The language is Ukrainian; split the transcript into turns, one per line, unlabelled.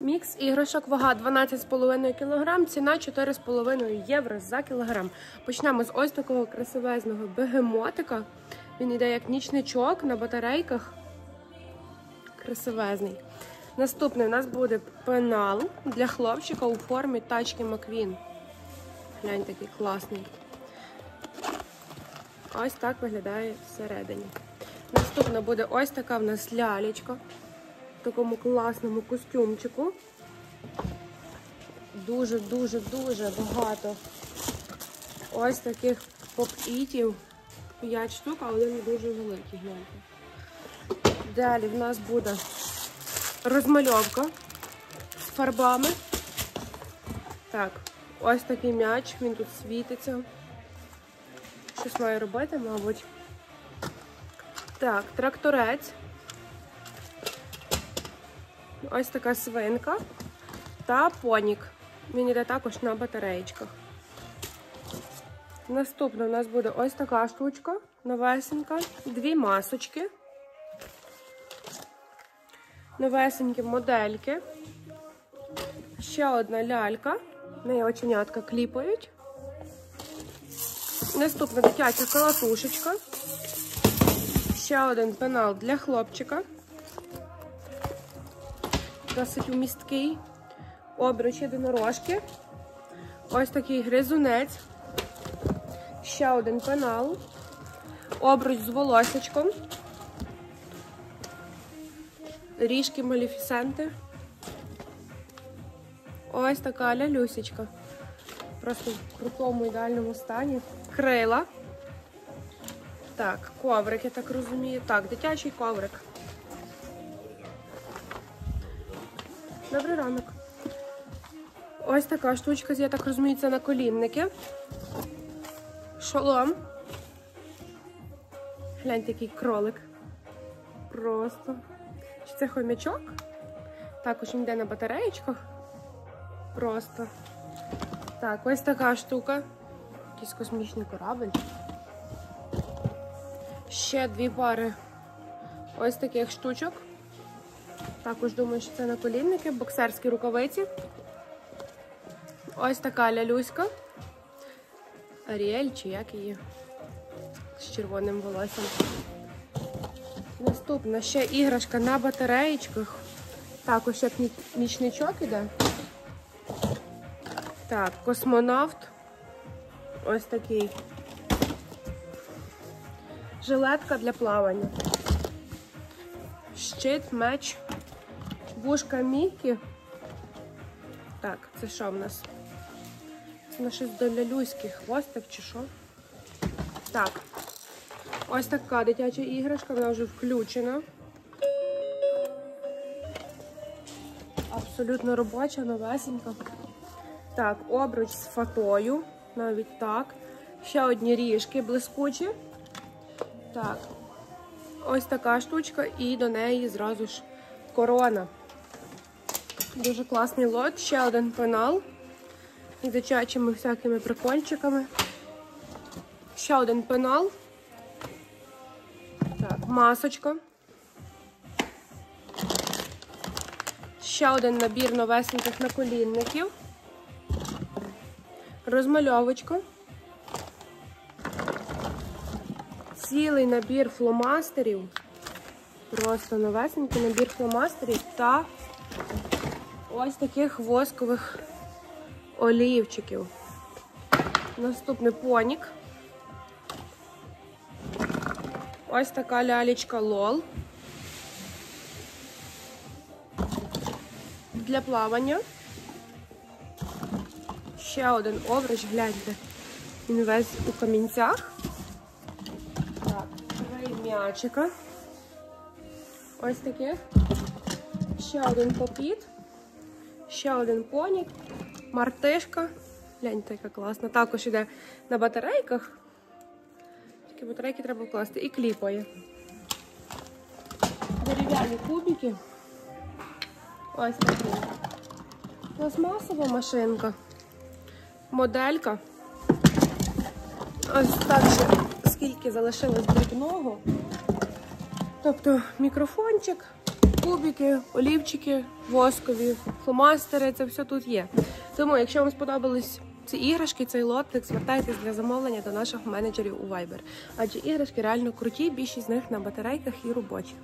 Мікс іграшок, вага 12,5 кг, ціна 4,5 євро за кілограм. Почнемо з ось такого красивезного бегемотика. Він йде як нічничок на батарейках. Красивезний. Наступний у нас буде пенал для хлопчика у формі тачки Маквін. Глянь, такий класний. Ось так виглядає всередині. Наступна буде ось така в нас лялечка в такому класному костюмчику. Дуже-дуже-дуже багато ось таких поп-ітів. 5 штук, а один дуже великий. гляньте. Далі в нас буде розмальовка з фарбами. Так, ось такий м'яч, він тут світиться. Щось має робити, мабуть. Так, тракторець. Ось така свинка та понік. Він йде також на батареєчках. Наступна у нас буде ось така штучка, новесенька, дві масочки, новесенькі модельки, ще одна лялька, в неї оченятка кліпають. Наступна дитяча калатушечка, ще один пенал для хлопчика досить умісткий. Обруч єдинорожки. Ось такий гризунець. Ще один пенал. Обруч з волосечком. Ріжки маліфісенти. Ось така лялюсечка. Просто в крутому ідеальному стані. Крила. Так, коврик, я так розумію. Так, дитячий коврик. Добрий ранок. Ось така штучка, я так розумію, це на колінники. Шолом. Гляньте, який кролик. Просто. Чи це хомячок? Також він йде на батареєчках. Просто. Так, ось така штука. Якийсь космічний корабль. Ще дві пари ось таких штучок. Також думаю, що це наколінники, боксерські рукавиці. Ось така лялюська. Аріель чи як її з червоним волоссям. Наступна ще іграшка на батареєчках. Також як нічничок іде. Так, космонавт. Ось такий. Жилетка для плавання. Щит, меч. Вушка Мікі. Так, це що в нас? Це на щось до лялюських хвостик чи що? Так. Ось така дитяча іграшка, вона вже включена. Абсолютно робоча, новесенька. Так, обруч з фатою. Навіть так. Ще одні ріжки блискучі. Так. Ось така штучка, і до неї зразу ж корона. Дуже класний лот. Ще один пенал з дитячими всякими прикольчиками. Ще один пенал. Так, масочка. Ще один набір новесеньких наколінників. Розмальовочка. Цілий набір фломастерів. Просто новесенький набір фломастерів та ось таких воскових олівчиків. Наступний понік. Ось така лялечка лол. Для плавання. Ще один обруч, гляньте. Він весь у камінцях. Так, три м'ячика. Ось таких. Ще один попіт. Ще один понік. Мартишка. Гляньте, яка класна. Також йде на батарейках. Такі батарейки треба вкласти. І кліпає. Дерев'яні кубики. Ось такі. Пластмасова машинка. Моделька. Ось так же, скільки залишилось дрібного. Тобто мікрофончик, кубики, олівчики, воскові, фломастери, це все тут є. Тому, якщо вам сподобались ці іграшки, цей лотик, звертайтесь для замовлення до наших менеджерів у Viber. Адже іграшки реально круті, більшість з них на батарейках і робочі.